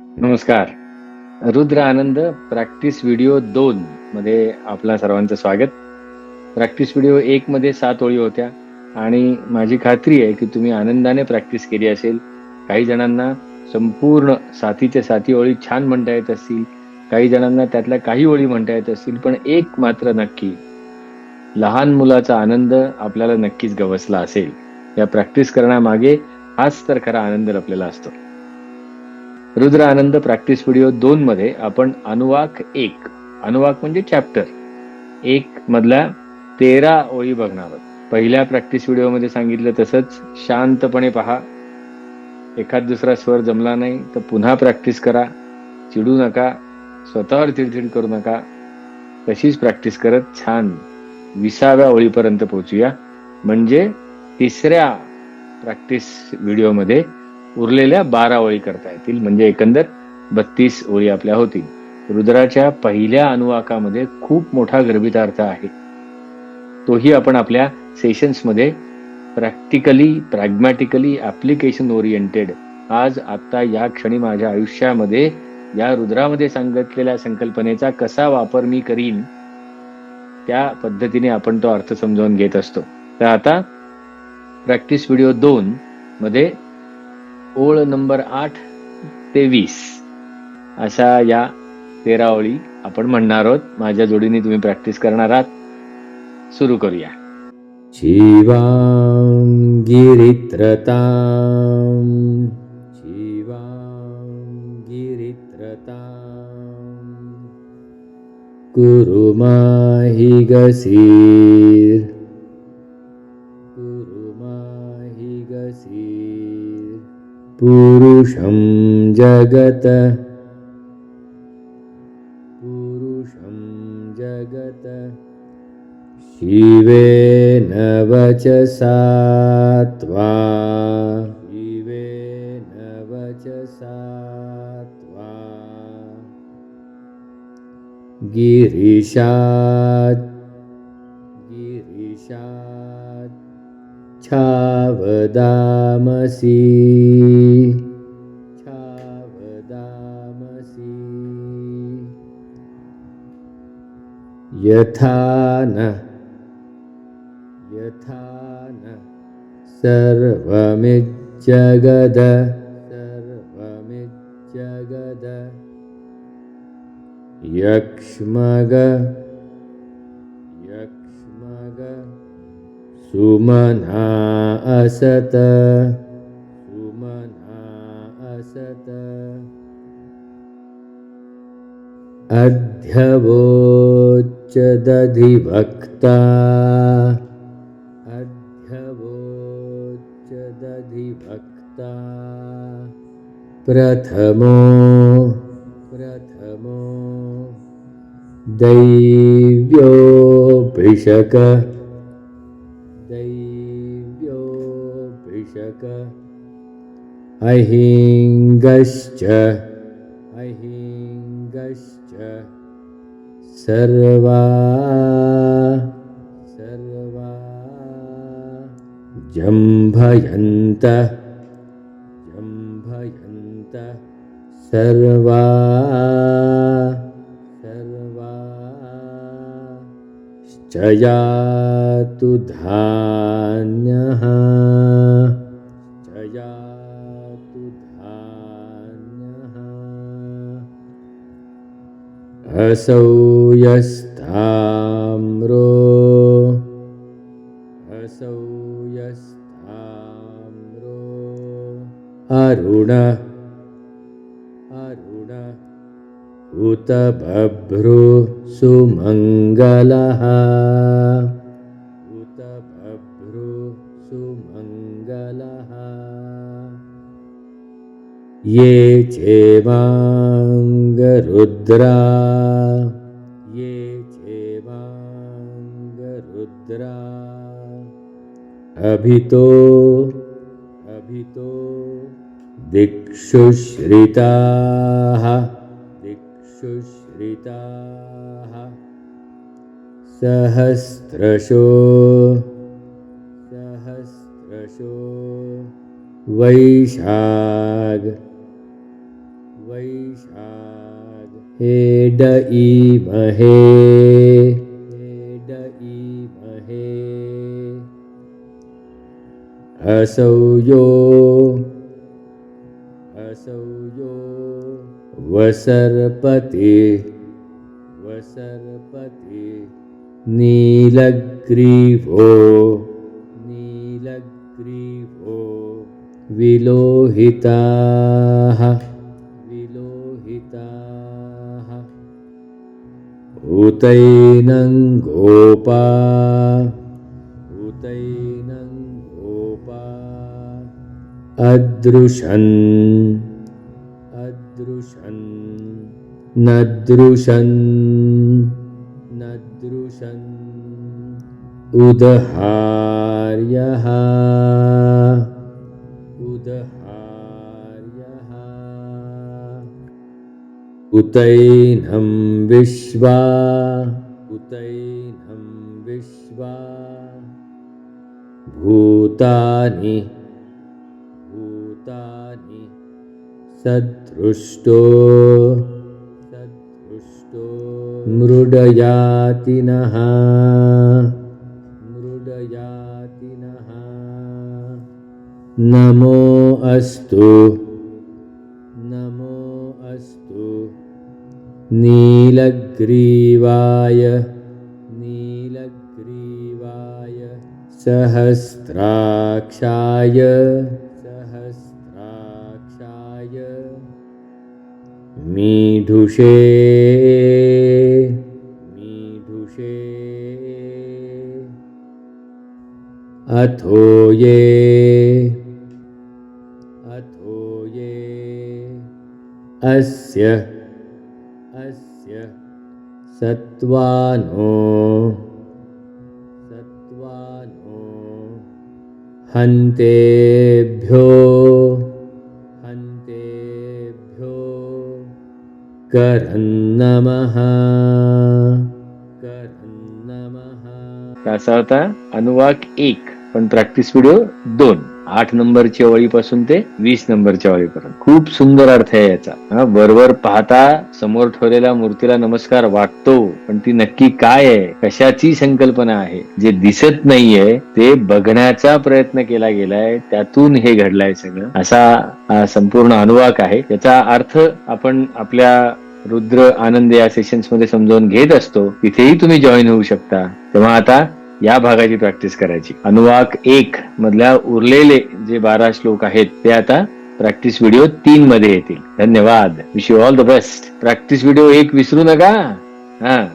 नमस्कार. रुद्र आनंद practice video दोन मध्ये आपल्या सर्वांचं स्वागत. प्रॅक्टिस व्हिडिओ एक मध्ये सात ओळी होत्या आणि माझी खात्री आहे की तुम्ही आनंदाने प्रॅक्टिस केली असेल. काही जणांना संपूर्ण साथीच्या साथी ओळी छान म्हणता येत असतील. काही जणांना त्यातल्या काही ओळी म्हणता येत असतील पण एक मात्र नक्की. लहान मुलाचा आनंद आपल्याला नक्कीच गवसला असेल. या प्रॅक्टिस करण्यामागे हाच तर खरा आनंद लपलेला असतो. रुद्र आनंद प्रॅक्टिस व्हिडिओ दोन मध्ये आपण अनुवाक एक. अनुवाक म्हणजे चॅप्टर एक मधल्या तेरा ओळी बघणार. आहोत पहिल्या प्रॅक्टिस व्हिडिओमध्ये सांगितलं तसंच शांतपणे पहा. एखाद दुसरा स्वर जमला नाही तर पुन्हा प्रॅक्टिस करा. चिडू नका. स्वतःवर चिडचिड करू नका. तशीच प्रॅक्टिस करत छान विसाव्या ओळीपर्यंत पोहोचूया. म्हणजे तिसऱ्या प्रॅक्टिस व्हिडिओमध्ये उरलेल्या बारा ओळी करता येतील. म्हणजे एकंदर बत्तीस ओळी आपल्या होतील. रुद्राच्या पहिल्या अनुवाकामध्ये खूप मोठा गर्भितार्थ आहे. तोही आपण आपल्या सेशन्समध्ये प्रॅक्टिकली प्रॅग्मॅटिकली ऍप्लिकेशन ओरिएंटेड आज आत्ता या क्षणी माझ्या आयुष्यामध्ये या रुद्रामध्ये सांगितलेल्या संकल्पनेचा कसा वापर मी करीन त्या पद्धतीने आपण तो अर्थ समजावून घेत असतो. तर आता प्रॅक्टिस व्हिडिओ दोन मध्ये ओळ नंबर आठ ते वीस. अशा या तेरा ओळी आपण म्हणणार आहोत. माझ्या जोडीने तुम्ही प्रॅक्टिस करणार आहात. सुरू करूया. शिवां गिरित्रता कुरु माहि गसीर पुरुषं जगत। पुरुषं जगत। शिवेन वचसा त्वा। शिवेन वचसा त्वा। गिरिशात् गिरिशात् यथा न यथा न सर्वमिज्जगद सर्वमिज्जगद यक्ष्मग यक्ष्मग सुमना असत सुमना असत अध्यवोच्च दधिभक्ता अध्यवोच्च दधिभक्ता प्रथमो प्रथमो। दैव्योऽभिषक। दैव्योऽभिषक। अहिङ्गश्च अहिङ्गश्च सर्वा सर्वा। जम्भयन्त जम्भयन्त सर्वा सर्वा। धान्यः। असौ यस्ताम्रो। असौ यस्ताम्रो। अरुण। अरुण। उत बभ्रु सुमङ्गलः ये चेवाङ्गरुद्रा ये चेवाङ्गरुद्रा अभितो अभितो दिक्षु श्रिताः दिक्षु श्रिताः सहस्रशो सहस्रशो वैशाग हेड ईमहे हेड ईमहे असौ यो। वसर्पति वसर्पति नीलग्रीवो नीलग्रीवो विलोहिताः उतैनं गोपा। उतैनं गोपा। अदृशन्। अदृशन्। नदृशन्। नदृशन्। उदहार्यः। उदहार्यः उतैनं विश्वा। उतैनं विश्वा। भूतानि भूतानि सदृष्टो। सदृष्टो। मृडयातिनः। मृडयातिनः। नमो अस्तु नीलग्रीवाय नीलग्रीवाय सहस्राक्षाय सहस्राक्षाय। मीढुषे मीढुषे अथो ये अथो ये। अस्य अस्य सत्त्वानो। सत्त्वानो। हन्तेभ्यो। हन्तेभ्यो। करन्नमः। असा होता अनुवाक एक प्रॅक्टिस व्हिडिओ दोन आठ नंबरच्या ओळीपासून ते वीस नंबरच्या ओळीपर्यंत. खूप सुंदर अर्थ आहे याचा. बरोबर वरवर पाहता समोर ठेवलेल्या मूर्तीला नमस्कार वाटतो पण ती नक्की काय आहे? कशाची संकल्पना आहे? जे दिसत नाहीये ते बघण्याचा प्रयत्न केला गेलाय त्यातून हे घडलाय सगळं. असा संपूर्ण अनुवाक आहे. त्याचा अर्थ आपण आपल्या रुद्र आनंद या सेशन्समध्ये समजावून घेत असतो. तिथेही तुम्ही जॉईन होऊ शकता. तेव्हा आता या भागाची प्रॅक्टिस करायची. अनुवाक एक मधल्या उरलेले जे बारा श्लोक आहेत ते आता प्रॅक्टिस व्हिडिओ तीन मध्ये येतील. धन्यवाद. Wish you all the best practice video एक विसरू नका. हा.